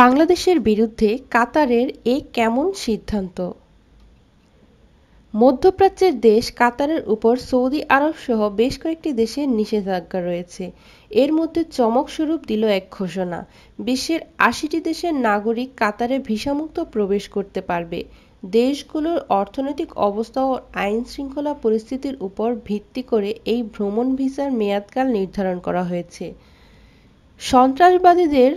বাংলাদেশের বিরুদ্ধে কাতারের এ কেমন সিদ্ধান্ত? মধ্যপ্রাচ্যের দেশ কাতারের উপর সৌদি আরব সহ বেশ কয়েকটি দেশের নিষেধাজ্ঞা রয়েছে। এর মধ্যে চমকস্বরূপ দিল এক ঘোষণা, বিশ্বের আশিটি দেশের নাগরিক কাতারে ভিসামুক্ত প্রবেশ করতে পারবে। দেশগুলোর অর্থনৈতিক অবস্থা ও আইন শৃঙ্খলা পরিস্থিতির উপর ভিত্তি করে এই ভ্রমণ ভিসার মেয়াদকাল নির্ধারণ করা হয়েছে। সন্ত্রাসবাদীদের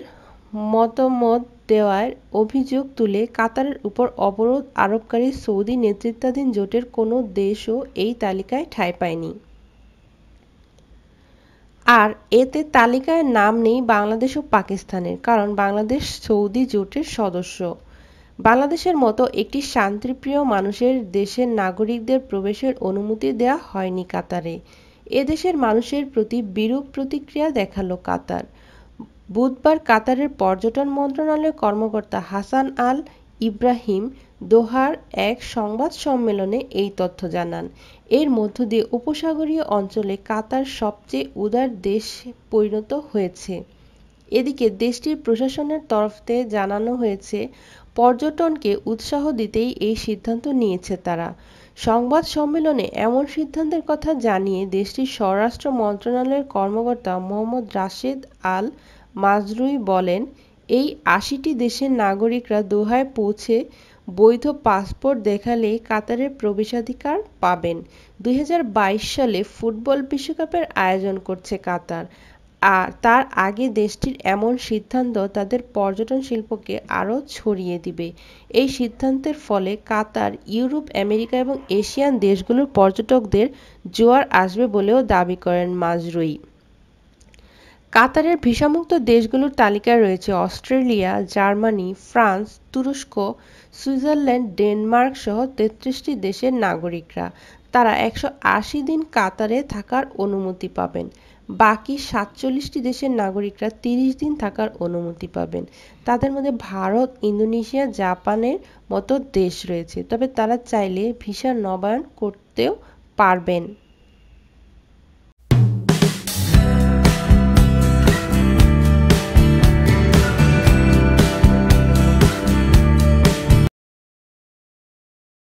মতামত দেওয়ার অভিযোগ তুলে কাতারের উপর অবরোধ আরোপকারী সৌদি নেতৃত্বাধীন জোটের কোনো দেশও এই তালিকায় ঠাঁই পায়নি। আর এতে তালিকায় নাম নেই বাংলাদেশ ও পাকিস্তানের, কারণ বাংলাদেশ সৌদি জোটের সদস্য। বাংলাদেশের মতো একটি শান্তিপ্রিয় মানুষের দেশের নাগরিকদের প্রবেশের অনুমতি দেয়া হয়নি কাতারে। এদেশের মানুষের প্রতি বিরূপ প্রতিক্রিয়া দেখাল কাতার। বুধবার কাতারের পর্যটন মন্ত্রণালয়ের কর্মকর্তা হাসান আল ইব্রাহিম দোহার এক সংবাদ সম্মেলনে এই তথ্য জানান। এর মধ্য দিয়ে উপসাগরীয় অঞ্চলে কাতার সবচেয়ে উদার দেশ পরিণত হয়েছে। এদিকে দেশটির প্রশাসনের তরফ থেকে জানানো হয়েছে, পর্যটনকে উৎসাহ দিতেই এই সিদ্ধান্ত নিয়েছে তারা। সংবাদ সম্মেলনে এমন সিদ্ধান্তের কথা জানিয়ে দেশটির স্বরাষ্ট্র মন্ত্রণালয়ের কর্মকর্তা মোহাম্মদ রাশেদ আল মাজরুই বলেন, এই আশিটি দেশের নাগরিকরা দোহায় পৌঁছে বৈধ পাসপোর্ট দেখালেই কাতারের প্রবেশাধিকার পাবেন। দুই হাজার বাইশ সালে ফুটবল বিশ্বকাপের আয়োজন করছে কাতার। আর তার আগে দেশটির এমন সিদ্ধান্ত তাদের পর্যটন শিল্পকে আরও ছড়িয়ে দিবে। এই সিদ্ধান্তের ফলে কাতার, ইউরোপ, আমেরিকা এবং এশিয়ান দেশগুলোর পর্যটকদের জোয়ার আসবে বলেও দাবি করেন মাজরুই কাতারের ভিসামুক্ত দেশগুলোর তালিকায় রয়েছে অস্ট্রেলিয়া, জার্মানি, ফ্রান্স, তুরস্ক, সুইজারল্যান্ড, ডেনমার্ক সহ তেত্রিশটি দেশের নাগরিকরা। তারা একশো আশি দিন কাতারে থাকার অনুমতি পাবেন। বাকি সাতচল্লিশটি দেশের নাগরিকরা তিরিশ দিন থাকার অনুমতি পাবেন। তাদের মধ্যে ভারত, ইন্দোনেশিয়া, জাপানের মতো দেশ রয়েছে। তবে তারা চাইলে ভিসা নবায়ন করতেও পারবেন।